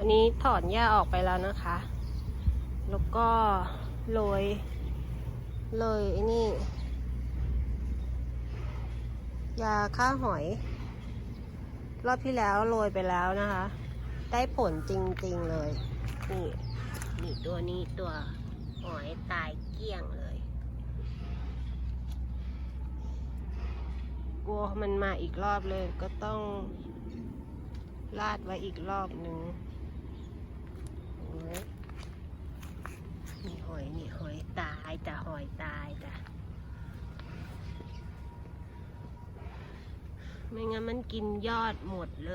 อันนี้ถอนหญ้าออกไปแล้วนะคะ แล้วก็โรยโรยไอ้นี่ ยาฆ่าหอย รอบที่แล้วโรยไปแล้วนะคะ ได้ผลจริงๆเลย นี่นี่ตัวนี้ตัวหอยตายเกลี้ยงเลย กลัวมันมาอีกรอบเลยก็ต้องลาดไว้อีกรอบหนึ่งโอ้ยนี่หอยนี่หอยตาย จ้ะหอยตายจ้ะไม่งั้นมันกินยอดหมดเล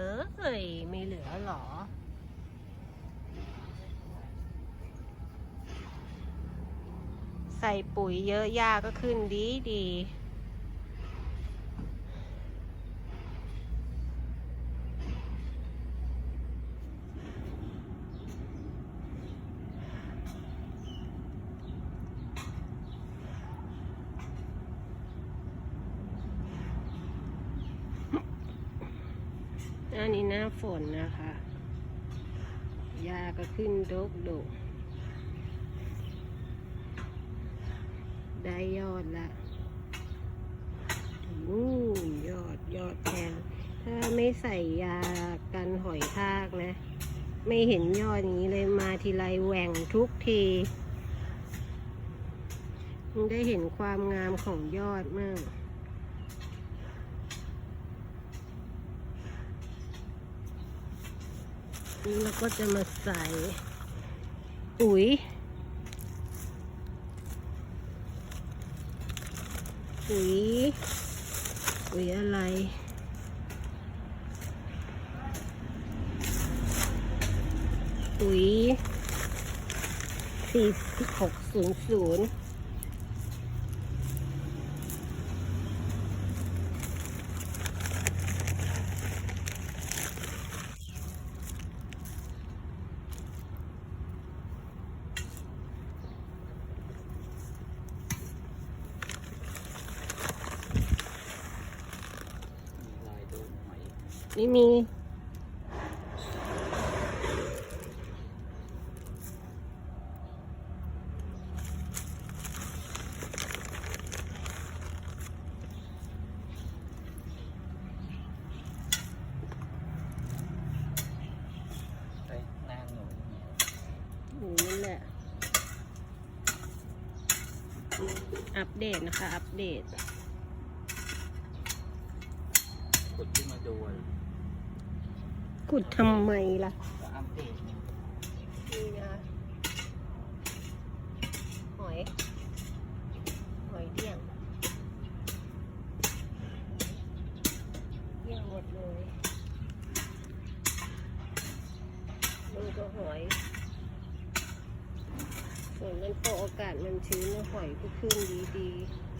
ยไม่เหลือหรอ ใส่ปุ๋ยเยอะหญ้าก็ขึ้นดีดี อันนี้หน้าฝนนะคะหญ้าก็ขึ้นดกดกได้ยอดละอู้ยอดยอดแพงถ้าไม่ใส่ยากันหอยทากนะ ไม่เห็นยอดนี้เลยมาทีไรแหว่งทุกทีได้เห็นความงามของยอดมาก นี้เราก็จะมาใส่ปุ๋ย ปุ๋ย ปุ๋ยอะไร ปุ๋ย 4600 ไม่มีไอ้หน้าหนูเนี่ยหนูนั่นแหละอัปเดตนะคะ อัปเดต ขุดขึ้นมาดูอะ ขุดทำไมล่ะนี่นะหอย หอยเดี่ยงเดี่ยงหมดเลยดูก็หอยฝนมันโตอากาศมันชื้นหอยก็ขึ้นดีๆ